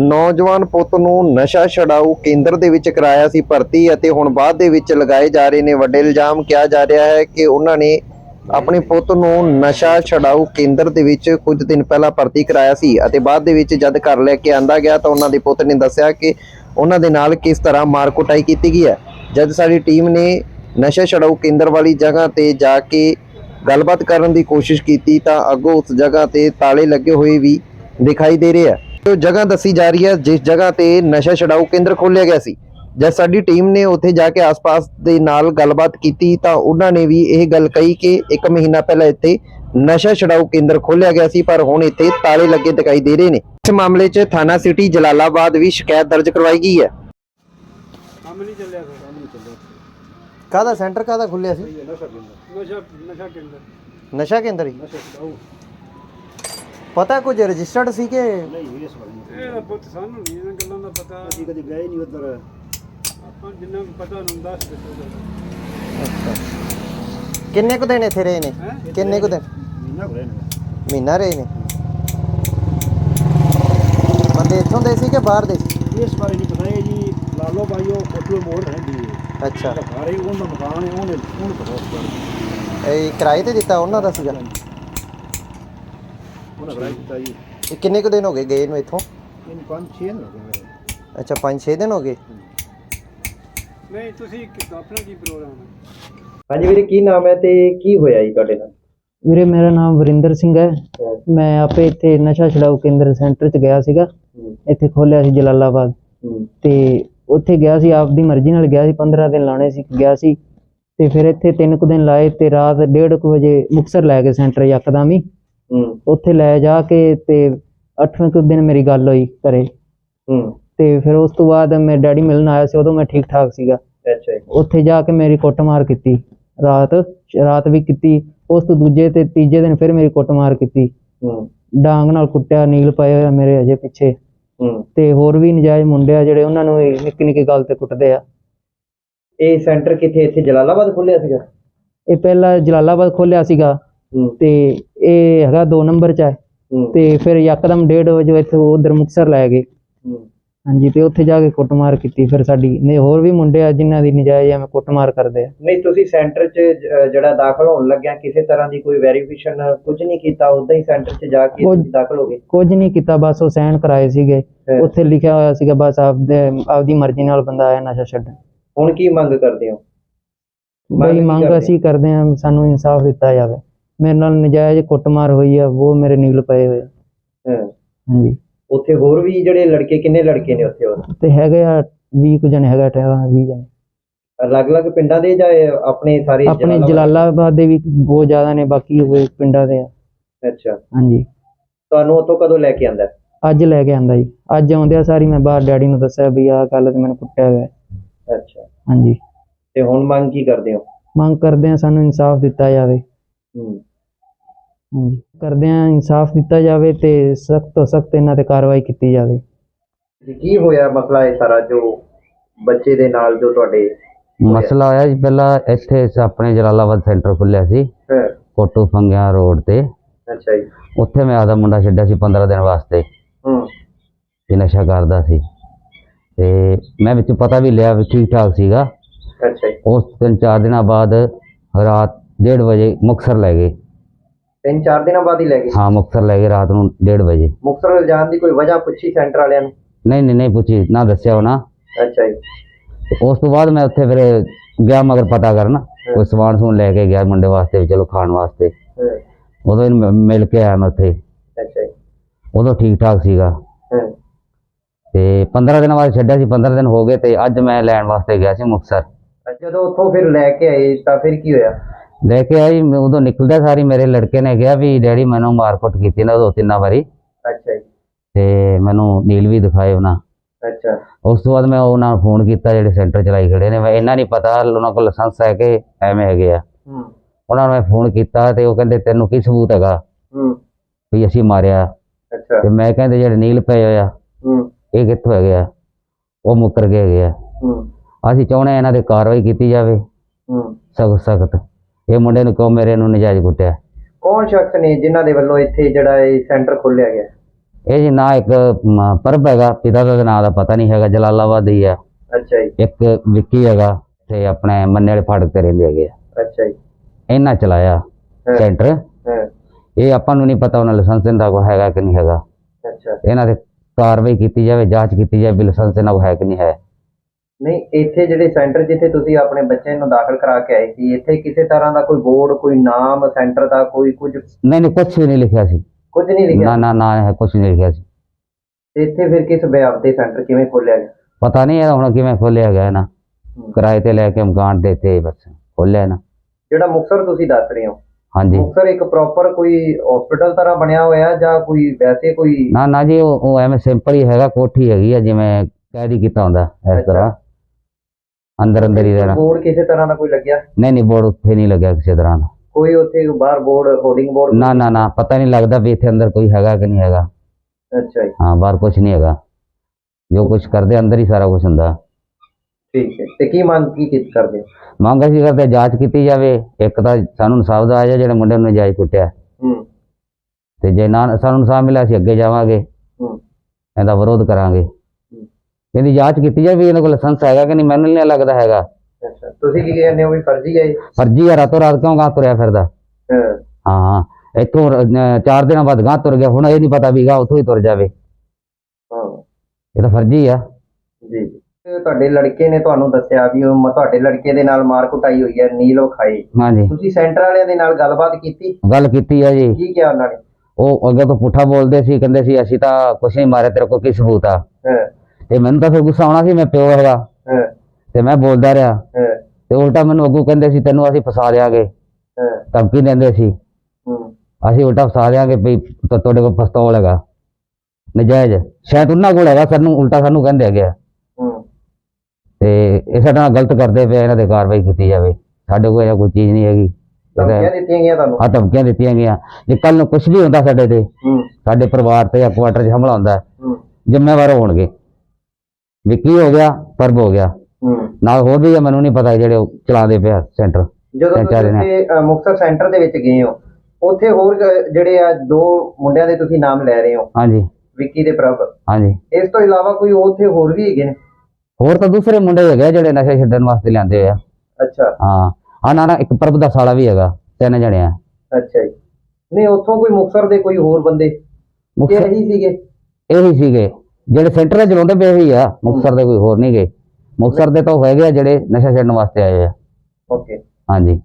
ਨੌਜਵਾਨ ਪੁੱਤ ਨੂੰ ਨਸ਼ਾ ਛਡਾਊ ਕੇਂਦਰ ਦੇ ਵਿੱਚ ਕਰਾਇਆ ਸੀ ਭਰਤੀ ਅਤੇ ਹੁਣ ਬਾਅਦ ਦੇ ਵਿੱਚ ਲਗਾਏ ਜਾ ਰਹੇ ਨੇ ਵੱਡੇ ਇਲਜ਼ਾਮ। ਕਿਹਾ ਜਾ ਰਿਹਾ ਹੈ ਕਿ ਉਹਨਾਂ ਨੇ ਆਪਣੇ ਪੁੱਤ ਨੂੰ ਨਸ਼ਾ ਛਡਾਊ ਕੇਂਦਰ ਦੇ ਵਿੱਚ ਕੁਝ ਦਿਨ ਪਹਿਲਾਂ ਭਰਤੀ ਕਰਾਇਆ ਸੀ ਅਤੇ ਬਾਅਦ ਦੇ ਵਿੱਚ ਜਦ ਘਰ ਲੈ ਕੇ ਆਂਦਾ ਗਿਆ ਤਾਂ ਉਹਨਾਂ ਦੇ ਪੁੱਤ ਨੇ ਦੱਸਿਆ ਕਿ ਉਹਨਾਂ ਦੇ ਨਾਲ ਕਿਸ ਤਰ੍ਹਾਂ ਮਾਰ ਕੁਟਾਈ ਕੀਤੀ ਗਈ ਹੈ। ਜਦ ਸਾਡੀ ਟੀਮ ਨੇ ਨਸ਼ਾ ਛਡਾਊ ਕੇਂਦਰ ਵਾਲੀ ਜਗ੍ਹਾ ਤੇ ਜਾ ਕੇ ਗੱਲਬਾਤ ਕਰਨ ਦੀ ਕੋਸ਼ਿਸ਼ ਕੀਤੀ ਤਾਂ ਅੱਗੋਂ ਉਸ ਜਗ੍ਹਾ ਤੇ ਤਾਲੇ ਲੱਗੇ ਹੋਏ ਵੀ ਦਿਖਾਈ ਦੇ ਰਹੇ ਆ ਜੋ ਜਗ੍ਹਾ ਦੱਸੀ ਜਾ ਰਹੀ ਹੈ ਜਿਸ ਜਗ੍ਹਾ ਤੇ ਨਸ਼ਾ ਛਡਾਊ ਕੇਂਦਰ ਖੋਲ੍ਹਿਆ ਗਿਆ ਸੀ। ਜਦ ਸਾਡੀ ਟੀਮ ਨੇ ਉੱਥੇ ਜਾ ਕੇ ਆਸ-ਪਾਸ ਦੇ ਨਾਲ ਗੱਲਬਾਤ ਕੀਤੀ ਤਾਂ ਉਹਨਾਂ ਨੇ ਵੀ ਇਹ ਗੱਲ ਕਹੀ ਕਿ ਇੱਕ ਮਹੀਨਾ ਪਹਿਲਾਂ ਇੱਥੇ ਨਸ਼ਾ ਛਡਾਊ ਕੇਂਦਰ ਖੋਲ੍ਹਿਆ ਗਿਆ ਸੀ ਪਰ ਹੁਣ ਇੱਥੇ ਤਾਲੇ ਲੱਗੇ ਦਿਖਾਈ ਦੇ ਰਹੇ ਨੇ। ਇਸ ਮਾਮਲੇ 'ਚ ਥਾਣਾ ਸਿਟੀ ਜਲਾਲਾਬਾਦ ਵੀ ਸ਼ਿਕਾਇਤ ਦਰਜ ਕਰਵਾਈ ਗਈ ਹੈ। ਕੰਮ ਨਹੀਂ ਚੱਲਿਆ ਫਿਰ। ਕੰਮ ਨਹੀਂ ਚੱਲਿਆ। ਕਾਹਦਾ ਸੈਂਟਰ ਕਾਹਦਾ ਖੁੱਲਿਆ ਸੀ? ਨਸ਼ਾ ਕੇਂਦਰ। ਨਸ਼ਾ ਨਸ਼ਾ ਕੇਂਦਰ। ਨਸ਼ਾ ਕੇਂਦਰ ਹੀ? ਨਸ਼ਾ ਛਡਾਊ। ਪਤਾ ਕੁਝ ਰਜਿਸਟਰਡ ਸੀ ਕਿ ਨਹੀਂ ਇਸ ਵਾਰ ਇਹ ਤਾਂ ਪੁੱਤ ਸਾਨੂੰ ਨਹੀਂ ਇਹਨਾਂ ਗੱਲਾਂ ਦਾ ਪਤਾ। ਅਸੀਂ ਕਦੇ ਗਏ ਨਹੀਂ ਉੱਧਰ। ਆਪਾਂ ਜਿੰਨਾ ਕੁ ਪਤਾ ਨੂੰ ਦੱਸ ਦਿੱਤਾ ਕਿੰਨੇ ਕੁ ਦਿਨ ਇੱਥੇ ਰਹੇ ਨੇ? ਹੈ? ਕਿੰਨੇ ਕੁ ਦਿਨ? ਮਹੀਨਾ ਹੋ ਰਿਹਾ ਨੇ। ਮਹੀਨਾ ਰਹੇ ਨੇ? ਬੰਦੇ ਇੱਥੋਂ ਦੇ ਸੀ ਕਿ ਬਾਹਰ ਦੇ? ਸੀ ਇਸ ਬਾਰੇ ਨਹੀਂ ਪਤਾ ਇਹ ਜੀ ਲਾਲੋ ਭਾਈ ਉਹ ਕੋਟੂ ਮੋੜ ਰਹਿੰਦੀ ਹੈ। ਅੱਛਾ। ਘਰ ਹੀ ਉਹਦਾ ਮਕਾਨ ਹੈ ਉਹਨੇ ਉਹਨੂੰ ਪਤਾ ਉਸ ਬਾਰੇ ਇਹ ਕਿਰਾਏ ਤੇ ਦਿੱਤਾ ਉਹਨਾਂ ਦਾ ਸੀਗਾ? ਉਹਨੇ ਬੜਾ ਦਿੱਤਾ ਜੀ ਇਹ ਕਿੰਨੇ ਕੁ ਦਿਨ ਹੋ ਗਏ ਗਏ ਨੂੰ ਇੱਥੋਂ? ਇਹਨੂੰ ਪੰਜ ਛੇ ਦਿਨ ਹੋ ਗਏ ਅੱਛਾ 5-6 ਦਿਨ ਹੋ ਗਏ? ਨਹੀਂ ਤੁਸੀਂ ਆਪਣਾ ਕੀ ਪ੍ਰੋਗਰਾਮ ਹੈ? ਹਾਂਜੀ ਵੀਰੇ ਕੀ ਨਾਮ ਹੈ ਤੇ ਕੀ ਹੋਇਆ ਜੀ ਤੁਹਾਡੇ ਨਾਲ? ਵੀਰੇ ਮੇਰਾ ਨਾਮ ਵਰਿੰਦਰ ਸਿੰਘ ਹੈ। ਮੈਂ ਆਪੇ ਇੱਥੇ ਨਸ਼ਾ ਛਡਾਊ ਕੇਂਦਰ ਸੈਂਟਰ 'ਚ ਗਿਆ ਸੀਗਾ। ਇੱਥੇ ਖੋਲਿਆ ਸੀ ਜਲਾਲਾਬਾਦ। ਤੇ ਉੱਥੇ ਗਿਆ ਸੀ ਆਪਦੀ ਮਰਜ਼ੀ ਨਾਲ ਗਿਆ ਸੀ 15 ਦਿਨ ਲਾਣੇ ਸੀ ਗਿਆ ਸੀ। ਤੇ ਫਿਰ ਇੱਥੇ ਤਿੰਨ ਕੁ ਦਿਨ ਲਾਏ ਤੇ ਰਾਤ 1:30 ਵਜੇ ਮੁਕਸਰ ਲੈ ਗਏ ਸੈਂਟਰ ਯਕਦਮ ਹੂੰ। ਉੱਥੇ ਲੈ ਜਾ ਕੇ ਤੇ 8ਵੇਂ ਕੁ ਦਿਨ ਮੇਰੀ ਗੱਲ ਹੋਈ ਘਰੇ। ਤੇ ਫਿਰ ਉਸ ਤੋਂ ਬਾਅਦ ਮੈਂ ਡੈਡੀ ਮਿਲਣ ਆਇਆ ਸੀ ਉਦੋਂ ਮੈਂ ਠੀਕ ਠਾਕ ਸੀਗਾ। ਅੱਛਾ ਜੀ। ਉੱਥੇ ਜਾ ਕੇ ਮੇਰੀ ਕੁੱਟਮਾਰ ਕੀਤੀ ਰਾਤ ਰਾਤ ਵੀ ਕੀਤੀ। ਉਸ ਤੋਂ ਦੂਜੇ ਤੇ ਤੀਜੇ ਦਿਨ ਫਿਰ ਮੇਰੀ ਕੁੱਟਮਾਰ ਕੀਤੀ। ਹੂੰ। ਡਾਂਗ ਨਾਲ ਕੁੱਟਿਆ ਨੀਲ ਪਏ ਹੋਏ ਆ ਮੇਰੇ ਅਜੇ ਪਿੱਛੇ। ਹੂੰ। ਤੇ ਹੋਰ ਵੀ ਨਜਾਇਜ਼ ਮੁੰਡੇ ਆ ਜਿਹੜੇ ਉਹਨਾਂ ਨੂੰ ਨਿੱਕੀ ਨਿੱਕੀ ਗੱਲ ਤੇ ਕੁੱਟਦੇ ਆ। ਇਹ ਸੈਂਟਰ ਕਿੱਥੇ? ਇੱਥੇ ਜਲਾਲਾਬਾਦ ਖੋਲਿਆ ਸੀਗਾ? ਇਹ ਪਹਿਲਾਂ ਜਲਾਲਾਬਾਦ ਖੋਲਿਆ ਸੀਗਾ। ਤੇ ਇਹ ਹੈਗਾ 2 ਨੰਬਰ 'ਚ ਹੈ। ਤੇ ਫਿਰ ਯਕਦਮ 1:30 ਵਜੇ ਇੱਥੇ ਉਧਰ ਮੁਕਸਰ ਲੈ ਗਏ। ਹਾਂਜੀ ਤੇ ਉੱਥੇ ਜਾ ਕੇ ਕੁੱਟਮਾਰ ਕੀਤੀ ਫਿਰ ਸਾਡੀ। ਨੇ ਹੋਰ ਵੀ ਮੁੰਡੇ ਆ ਜਿਨ੍ਹਾਂ ਦੀ ਨਜਾਇਜ਼ ਐਵੇਂ ਕੁੱਟਮਾਰ ਕਰਦੇ ਆ। ਨਹੀਂ ਤੁਸੀਂ ਸੈਂਟਰ 'ਚ ਜਿਹੜਾ ਦਾਖਲ ਹੋਣ ਲੱਗਿਆ ਕਿਸੇ ਤਰ੍ਹਾਂ ਦੀ ਕੋਈ ਵੈਰੀਫਿਕੇਸ਼ਨ ਕੁਝ ਨਹੀਂ ਕੀਤਾ ਉਦਾਂ ਹੀ ਸੈਂਟਰ 'ਚ ਜਾ ਕੇ ਦਾਖਲ ਹੋ ਗਏ? ਕੁਝ ਨਹੀਂ ਕੀਤਾ ਬਸ ਉਹ ਸਾਈਨ ਕਰਾਏ ਸੀਗੇ। ਉੱਥੇ ਲਿਖਿਆ ਹੋਇਆ ਸੀਗਾ ਬਸ ਆਪਦੇ ਆਪਦੀ ਮਰਜ਼ੀ ਨਾਲ ਬੰਦਾ ਆਇਆ ਨਸ਼ਾ ਛੱਡਣ ਹੁਣ ਕੀ ਮੰਗ ਕਰਦੇ ਹੋ? ਬਈ ਮੰਗ? ਅਸੀਂ ਕਰਦੇ ਹਾਂ ਸਾਨੂੰ ਇਨਸਾਫ ਦਿੱਤਾ ਜਾਵੇ। ਮੇਰੇ ਨਾਲ ਨਜਾਇਜ਼ ਕੁੱਟਮਾਰ ਹੋਈ ਆ ਉਹ ਮੇਰੇ ਨੀਲ ਪਏ ਹੋਏ ਆ। ਹਾਂ। ਹਾਂਜੀ। ਉੱਥੇ ਹੋਰ ਵੀ ਜਿਹੜੇ ਲੜਕੇ ਕਿੰਨੇ ਲੜਕੇ ਨੇ ਉੱਥੇ ਹੋਰ? ਤੇ ਹੈਗੇ ਆ 20 ਕੁ ਜਣੇ ਹੈਗਾ 20 ਜਣੇ। ਅਲੱਗ-ਅਲੱਗ ਪਿੰਡਾਂ ਦੇ ਜਾਂ ਇਹ ਆਪਣੇ ਸਾਰੇ ਆਪਣੇ ਜਲਾਲਾਬਾਦ? ਦੇ ਵੀ ਬਹੁਤ ਜ਼ਿਆਦਾ ਨੇ ਬਾਕੀ ਹੋਏ ਪਿੰਡਾਂ ਦੇ ਆ। ਅੱਛਾ। ਹਾਂਜੀ। ਤੁਹਾਨੂੰ ਉੱਥੋਂ ਕਦੋਂ ਲੈ ਕੇ ਆਂਦਾ? ਅੱਜ ਲੈ ਕੇ ਆਂਦਾ ਜੀ। ਅੱਜ ਆਉਂਦਿਆਂ ਸਾਰੀ ਮੈਂ ਬਾਹਰ ਡੈਡੀ ਨੂੰ ਦੱਸਿਆ ਵੀ ਆਹ ਗੱਲ ਤੇ ਮੈਨੂੰ ਕੁੱਟਿਆ ਹੈ। ਅੱਛਾ। ਹਾਂਜੀ। ਤੇ ਹੁਣ ਮੰਗ ਕੀ ਕਰਦੇ ਹੋ? ਮੰਗ ਕਰਦੇ ਆ ਸਾਨੂੰ ਇਨਸਾਫ ਦਿੱਤਾ ਜਾਵੇ। ਹੂੰ। ਹਾਂਜੀ ਕਰਦੇ ਆ ਇਨਸਾਫ ਦਿੱਤਾ ਜਾਵੇ ਤੇ ਸਖਤ ਤੋਂ ਸਖਤ ਇਹਨਾਂ ਤੇ ਕਾਰਵਾਈ ਕੀਤੀ ਜਾਵੇ। ਜੀ ਕੀ ਹੋਇਆ ਮਸਲਾ ਇਹ ਸਾਰਾ ਜੋ ਬੱਚੇ ਦੇ ਨਾਲ ਜੋ ਤੁਹਾਡੇ ਮਸਲਾ ਆਇਆ ਜੀ ਪਹਿਲਾਂ ਇੱਥੇ ਸ- ਆਪਣੇ ਜਲਾਲਾਬਾਦ ਸੈਂਟਰ ਖੁੱਲਿਆ ਸੀ। ਹਾਂ। ਕੋਟੂ ਫੰਗਿਆ ਰੋਡ ਤੇ। ਅੱਛਾ ਜੀ। ਉੱਥੇ ਮੈਂ ਆਦਾ ਮੁੰਡਾ ਛੱਡਿਆ ਸੀ 15 ਦਿਨ ਵਾਸਤੇ। ਹੂੰ। ਕਿ ਨਸ਼ਾ ਕਰਦਾ ਸੀ। ਤੇ ਮੈਂ ਵਿੱਚ ਪਤਾ ਵੀ ਲਿਆ ਵੀ ਠੀਕ ਠਾਕ ਸੀਗਾ। ਅੱਛਾ ਜੀ। ਉਸ ਤਿੰਨ ਚਾਰ ਦਿਨਾਂ ਬਾਅਦ ਰਾਤ 1:30 ਵਜੇ ਮੁਕਸਰ ਲੈ ਗਏ। ਤਿੰਨ ਚਾਰ ਦਿਨਾਂ ਬਾਅਦ ਹੀ ਲੈ ਗਏ। ਹਾਂ ਮੁਕਸਰ ਲੈ ਗਏ ਰਾਤ ਨੂੰ 1:30 ਵਜੇ। ਮੁਕਤਸਰ ਜਾਣ ਦੀ ਕੋਈ ਵਜ੍ਹਾ ਪੁੱਛੀ ਸੈਂਟਰ ਵਾਲਿਆਂ ਨੂੰ? ਨਹੀਂ ਨਹੀਂ ਨਹੀਂ ਪੁੱਛੀ ਨਾ ਦੱਸਿਆ ਉਹਨਾਂ ਅੱਛਾ ਜੀ। ਉਸ ਤੋਂ ਬਾਅਦ ਮੈਂ ਉੱਥੇ ਫਿਰ ਗਿਆ ਮਗਰ ਪਤਾ ਕਰਨ। ਕੋਈ ਸਮਾਨ ਸਮੂਨ ਲੈ ਕੇ ਗਿਆ ਮੁੰਡੇ ਵਾਸਤੇ ਚਲੋ ਖਾਣ ਵਾਸਤੇ। ਉਦੋਂ ਇਹਨੂੰ ਮਿਲ ਕੇ ਆਇਆ ਮੈਂ ਉੱਥੇ। ਅੱਛਾ ਜੀ। ਉਦੋਂ ਠੀਕ ਠਾਕ ਸੀਗਾ ਤੇ 15 ਦਿਨਾਂ ਬਾਅਦ ਛੱਡਿਆ ਸੀ 15 ਦਿਨ ਹੋ ਗਏ ਤੇ ਅੱਜ ਮੈਂ ਲੈਣ ਵਾਸਤੇ ਗਿਆ ਸੀ ਮੁਕਤਸਰ। ਜਦੋਂ ਉੱਥੋਂ ਫਿਰ ਲੈ ਕੇ ਆਏ ਤਾਂ ਫਿਰ ਕੀ ਹੋਇਆ? ਲੈ ਕੇ ਆਈ ਮੈਂ ਉਦੋਂ ਨਿਕਲਦਾ ਸਾਰੀ ਮੇਰੇ ਲੜਕੇ ਨੇ ਕਿਹਾ ਵੀ ਡੈਡੀ ਮੈਨੂੰ ਮਾਰਕੁੱਟ ਕੀਤੀ ਨਾ ਦੋ ਤਿੰਨਾਂ ਵਾਰੀ। ਅੱਛਾ ਜੀ। ਤੇ ਮੈਨੂੰ ਨੀਲ ਵੀ ਦਿਖਾਏ ਉਹਨਾਂ ਅੱਛਾ। ਉਸ ਤੋਂ ਬਾਅਦ ਮੈਂ ਉਹਨਾਂ ਨੂੰ ਫੋਨ ਕੀਤਾ ਜਿਹੜੇ ਸੈਂਟਰ ਚਲਾਈ ਖੜੇ ਨੇ। ਮੈਂ ਇਹਨਾਂ ਨਹੀਂ ਪਤਾ ਉਹਨਾਂ ਕੋਲ ਲਾਇਸੈਂਸ ਹੈ ਕਿ ਐਵੇਂ ਹੈਗੇ ਆ। ਹੂੰ। ਉਹਨਾਂ ਨੂੰ ਮੈਂ ਫੋਨ ਕੀਤਾ ਤੇ ਉਹ ਕਹਿੰਦੇ ਤੈਨੂੰ ਕੀ ਸਬੂਤ ਹੈਗਾ? ਹੂੰ। ਵੀ ਅਸੀਂ ਮਾਰਿਆ। ਅੱਛਾ। ਤੇ ਮੈਂ ਕਹਿੰਦੇ ਜਿਹੜੇ ਨੀਲ ਪਏ ਹੋਏ ਆ ਹੂੰ। ਇਹ ਕਿੱਥੋਂ ਹੈਗੇ ਆ? ਉਹ ਮੁੱਕਰ ਗਏ ਹੈਗੇ ਆ। ਹੂੰ। ਅਸੀਂ ਚਾਹੁੰਦੇ ਇਹਨਾਂ ਤੇ ਕਾਰਵਾਈ ਕੀਤੀ ਜਾਵੇ। ਹੂੰ। ਸਖਤ ਸਖਤ ਇਹ ਮੁੰਡੇ ਨੂੰ ਕਿਉਂ ਮੇਰੇ ਨੂੰ ਨਜਾਇਜ਼ ਕੁੱਟਿਆ? ਕੌਣ ਸ਼ਖਸ ਨੇ ਜਿਨ੍ਹਾਂ ਦੇ ਵੱਲੋਂ ਇੱਥੇ ਜਿਹੜਾ ਇਹ ਸੈਂਟਰ ਖੋਲ੍ਹਿਆ ਗਿਆ? ਇਹ ਜੀ ਨਾ ਇੱਕ ਮ, ਪਰਬ ਹੈਗਾ ਪਿਤਾ ਦਾ ਨਾਂ ਦਾ ਪਤਾ ਨਹੀਂ ਹੈਗਾ ਜਲਾਲਾਬਾਦ ਹੀ ਹੈ ਅੱਛਾ ਜੀ। ਇੱਕ ਵਿੱਕੀ ਹੈਗਾ ਤੇ ਆਪਣੇ ਮੰਨੇ ਵਾਲੇ ਫਾਟਕ ਤੇ ਰਹਿੰਦੇ ਹੈਗੇ ਆ। ਅੱਛਾ ਜੀ। ਇਹਨਾਂ ਚਲਾਇਆ ਹਾਂ। ਸੈਂਟਰ। ਹਾਂ। ਇਹ ਆਪਾਂ ਨੂੰ ਨਹੀਂ ਪਤਾ ਉਹਨਾਂ ਲਾਇਸੈਂਸ ਇਹਨਾਂ ਕੋਲ ਹੈਗਾ ਕਿ ਨਹੀਂ ਹੈਗਾ। ਅੱਛਾ। ਇਹਨਾਂ ਤੇ ਕਾਰਵਾਈ ਕੀਤੀ ਜਾਵੇ ਜਾਂਚ ਕੀਤੀ ਜਾਵੇ ਵੀ ਲਾਇਸੈਂਸ ਇਹਨਾਂ ਕੋਲ ਹੈ ਕਿ ਨਹੀਂ ਹੈ। ਨਹੀਂ ਇੱਥੇ ਜਿਹੜੇ ਸੈਂਟਰ ਜਿੱਥੇ ਤੁਸੀਂ ਆਪਣੇ ਬੱਚੇ ਨੂੰ ਦਾਖਲ ਕਰਾ ਕੇ ਆਏ ਸੀ ਇੱਥੇ ਕਿਸੇ ਤਰ੍ਹਾਂ ਦਾ ਕੋਈ ਬੋਰਡ ਕੋਈ ਨਾਮ ਸੈਂਟਰ ਦਾ ਕੋਈ ਕੁਝ? ਨਹੀਂ ਨਹੀਂ ਕੁਝ ਵੀ ਨਹੀਂ ਲਿਖਿਆ ਸੀ। ਕੁਝ ਨਹੀਂ ਨਾ ਲਿਖਿਆ? ਨਾ ਨਾ ਹੈ ਕੁਝ ਨਹੀਂ ਲਿਖਿਆ ਸੀ। ਤੇ ਇੱਥੇ ਫਿਰ ਕਿਸ ਬਿਆਪ ਸੈਂਟਰ ਕਿਵੇਂ ਖੋਲਿਆ ਗਿਆ? ਪਤਾ ਨਹੀਂ ਇਹ ਹੁਣ ਕਿਵੇਂ ਖੋਲਿਆ ਗਿਆ ਨਾ। ਕਿਰਾਏ ਤੇ ਲੈ ਕੇ ਮਕਾਨ ਦੇ ਤੇ ਬਸ ਖੋਲਿਆ ਨਾ। ਜਿਹੜਾ ਮੁਕਸਰ ਤੁਸੀਂ ਦੱਸ ਰਹੇ ਹੋ? ਹਾਂਜੀ। ਮੁਕਸਰ ਇੱਕ ਪ੍ਰੋਪਰ ਕੋਈ ਹਸਪੀਟਲ ਤਰ੍ਹਾਂ ਬਣਿਆ ਹੋਇਆ ਜਾਂ ਕੋਈ ਵੈਸੇ ਕੋਈ ਨਾ ਨਾ ਜੀ ਉਹ ਉਹ ਐਵੇਂ ਸਿੰਪਲ ਹੀ ਹੈਗਾ ਕੋਠੀ ਹੈਗੀ ਆ ਜਿਵੇਂ ਕੈਦੀ ਕੀਤਾ ਹੁੰਦਾ ਇਸ ਤਰ੍ਹਾਂ। ਅੰਦਰ ਅੰਦਰ ਹੀ ਰਹਿਣਾ। ਬੋਰਡ ਕਿਸੇ ਤਰ੍ਹਾਂ ਦਾ ਕੋਈ ਲੱਗਿਆ? ਨਹੀਂ ਨਹੀਂ ਬੋਰਡ ਉੱਥੇ ਨਹੀਂ ਲੱਗਿਆ ਕਿਸੇ ਤਰ੍ਹਾਂ ਦਾ। ਕੋਈ ਉੱਥੇ ਬਾਹਰ ਬੋਰਡ ਹੋਰਡਿੰਗ ਬੋਰਡ? ਨਾ ਨਾ ਨਾ ਪਤਾ ਨਹੀਂ ਲੱਗਦਾ ਵੀ ਇੱਥੇ ਅੰਦਰ ਕੋਈ ਹੈਗਾ ਕਿ ਨਹੀਂ ਹੈਗਾ। ਅੱਛਾ ਜੀ। ਹਾਂ ਬਾਹਰ ਕੁਝ ਨਹੀਂ ਹੈਗਾ। ਜੋ ਕੁਝ ਕਰਦੇ ਅੰਦਰ ਹੀ ਸਾਰਾ ਕੁਝ ਹੁੰਦਾ। ਠੀਕ ਹੈ। ਤੇ ਕੀ ਮੰਗ ਕੀ ਕੀ ਕਰਦੇ? ਮੰਗ ਅਸੀਂ ਕਰਦੇ ਜਾਂਚ ਕੀਤੀ ਜਾਵੇ। ਇੱਕ ਤਾਂ ਸਾਨੂੰ ਇਨਸਾਫ ਦਾ ਆਇਆ ਜਿਹੜੇ ਮੁੰਡੇ ਨੂੰ ਨਜਾਇਜ਼ ਕੁੱਟਿਆ। ਹੂੰ। ਤੇ ਜੇ ਨਾ ਸਾਨੂੰ ਇਨਸਾਫ ਮਿਲਿਆ ਅਸੀਂ ਅੱਗੇ ਜਾਵਾਂਗੇ। ਹੂੰ। ਇਹਦਾ ਵਿਰੋਧ ਕਰਾਂਗੇ। ਇਹਦੀ ਜਾਂਚ ਕੀਤੀ ਜਾਵੇ ਵੀ ਇਹਨਾਂ ਕੋਲ ਲਾਇਸੈਂਸ ਹੈਗਾ ਕਿ ਨਹੀਂ ਮੈਨੂੰ ਨਹੀਂ ਲੱਗਦਾ ਹੈਗਾ। ਅੱਛਾ ਤੁਸੀਂ ਕੀ ਕਹਿੰਦੇ ਹੋ ਵੀ ਫਰਜ਼ੀ ਹੈ ਇਹ? ਫਰਜੀ ਆ ਰਾਤੋਂ ਰਾਤ ਕਿਉਂ ਗਾਂ ਤੁਰਿਆ ਫਿਰਦਾ? ਹਾਂ। ਹਾਂ ਇੱਥੋਂ ਅਹ, ਚਾਰ ਦਿਨਾਂ ਬਾਅਦ ਗਾਂ ਤੁਰ ਗਿਆ ਹੁਣ ਇਹ ਨਹੀਂ ਪਤਾ ਵੀ ਗਾਂ ਉੱਥੋਂ ਹੀ ਤੁਰ ਜਾਵੇ। ਹਾਂ। ਇਹ ਤਾਂ ਫਰਜੀ ਆ। ਜੀ। ਤੇ ਤੁਹਾਡੇ ਲੜਕੇ ਨੇ ਤੁਹਾਨੂੰ ਦੱਸਿਆ ਵੀ ਉਹ ਮ- ਤੁਹਾਡੇ ਲੜਕੇ ਦੇ ਨਾਲ ਮਾਰ ਕੁਟਾਈ ਹੋਈ ਹੈ ਨੀਲ ਵਿਖਾਈ ਹਾਂਜੀ। ਤੁਸੀਂ ਸੈਂਟਰ ਵਾਲਿਆਂ ਦੇ ਨਾਲ ਗੱਲਬਾਤ ਕੀਤੀ? ਗੱਲ ਕੀਤੀ ਆ ਜੀ। ਕੀ ਕਿਹਾ ਉਹਨਾਂ ਨੇ? ਉਹ ਅੱਗੇ ਤੋਂ ਪੁੱਠਾ ਬੋਲਦੇ ਸੀ ਕਹਿੰਦੇ ਸੀ ਅਸੀਂ ਤਾਂ ਕੁਛ ਨਹੀਂ ਮਾਰਿਆ ਤੇਰੇ ਕੋਲ ਕੀ ਸਬੂਤ ਆ? ਹਾਂ। ਤੇ ਮੈਨੂੰ ਤਾਂ ਫਿਰ ਗੁੱਸਾ ਆਉਣਾ ਸੀ ਮੈਂ ਪਿਓ ਹੈਗਾ। ਹਾਂ। ਤੇ ਮੈਂ ਬੋਲਦਾ ਰਿਹਾ। ਹਾਂ। ਤੇ ਉਲਟਾ ਮੈਨੂੰ ਅੱਗੋਂ ਕਹਿੰਦੇ ਸੀ ਤੈਨੂੰ ਅਸੀਂ ਫਸਾ ਦਿਆਂਗੇ। ਹਾਂ। ਧਮਕੀ ਦਿੰਦੇ ਸੀ। ਹੂੰ। ਅਸੀਂ ਉਲਟਾ ਫਸਾ ਦਿਆਂਗੇ ਵੀ ਤੁਹਾਡੇ ਕੋਲ ਪਿਸਤੌਲ ਹੈਗਾ। ਨਜਾਇਜ਼। ਸ਼ਾਇਦ ਉਹਨਾਂ ਕੋਲ ਹੈਗਾ ਸਾਨੂੰ ਉਲਟਾ ਸਾਨੂੰ ਕਹਿੰਦੇ ਹੈਗੇ ਆ। ਹੂੰ। ਤੇ ਇਹ ਸਾਡੇ ਗਲਤ ਕਰਦੇ ਪਏ ਇਹਨਾਂ ਤੇ ਕਾਰਵਾਈ ਕੀਤੀ ਜਾਵੇ। ਸਾਡੇ ਕੋਲ ਇਹੋ ਕੋਈ ਚੀਜ਼ ਨਹੀਂ ਹੈਗੀ। ਧਮਕੀਆਂ ਦਿੱਤੀਆਂ ਗਈਆਂ ਤੁਹਾਨੂੰ? ਆ ਧਮਕੀਆਂ ਦਿੱਤੀਆਂ ਗਈਆਂ। ਜੇ ਕੱਲ ਨੂੰ ਕੁਝ ਵੀ ਹੁੰਦਾ ਸਾਡੇ ਤੇ ਹੂੰ। ਸਾਡੇ ਪਰਿਵਾਰ ਤੇ ਜਾਂ ਕੁਆਟਰ 'ਚ ਹਮਲਾ ਹੁੰਦਾ ਹੂੰ। ਜ਼ਿੰਮੇਵਾਰ ਹੋਣਗੇ। ਵੀ ਕੀ ਹੋ ਗਿਆ ਪਰਬ ਹੋ ਗਿਆ। ਹੂੰ। ਨਾਲ ਹੋਰ ਵੀ ਆ ਮੈਨੂੰ ਨਹੀਂ ਪਤਾ ਜਿਹੜੇ ਚਲਾਉਂਦੇ ਪਿਆ ਸੈਂਟਰ। ਜਦੋਂ ਤੁਸੀਂ ਮੁਕਤਸਰ ਸੈਂਟਰ ਦੇ ਵਿੱਚ ਗਏ ਹੋ ਉੱਥੇ ਹੋਰ ਜਿਹੜੇ ਆ ਦੋ ਮੁੰਡਿਆਂ ਦੇ ਤੁਸੀਂ ਨਾਮ ਲੈ ਰਹੇ ਹੋ। ਹਾਂਜੀ। ਵਿੱਕੀ ਤੇ ਪ੍ਰਭ। ਹਾਂਜੀ। ਇਸ ਤੋਂ ਇਲਾਵਾ ਕੋਈ ਉੱਥੇ ਹੋਰ ਵੀ ਹੈਗੇ ਨੇ? ਹੋਰ ਤਾਂ ਦੂਸਰੇ ਮੁੰਡੇ ਹੈਗੇ ਜਿਹੜੇ ਨਸ਼ਾ ਛੱਡਣ ਵਾਸਤੇ ਲਿਆਂਦੇ ਆ। ਅੱਛਾ। ਹਾਂ। ਆ ਨਾ ਨਾ ਇੱਕ ਪ੍ਰਭ ਦਾ ਸਾਲਾ ਵੀ ਹੈਗਾ ਤਿੰਨ ਜਣੇ ਆ। ਅੱਛਾ ਜੀ। ਨਹੀਂ ਉੱਥੋਂ ਕੋਈ ਮੁਕਤਸਰ ਦੇ ਕੋਈ ਹੋਰ ਬੰਦੇ? ਕਿ ਮੁਕਤਸਰ ਇਹੀ ਸੀਗੇ? ਇਹੀ ਸੀਗੇ। ਜਿਹੜੇ ਸੈਂਟਰ ਦੇ ਚਲਾਉਂਦੇ ਪਏ ਇਹੀ ਆ ਮੁਕਤਸਰ ਦੇ ਕੋਈ ਹੋਰ ਨਹੀਂ ਗਏ। ਮੁਕਤਸਰ ਦੇ ਤਾਂ ਹੈਗੇ ਆ ਜਿਹੜੇ ਨਸ਼ਾ ਛੱਡਣ ਵਾਸਤੇ ਆਏ ਆ। ਓਕੇ। ਹਾਂਜੀ।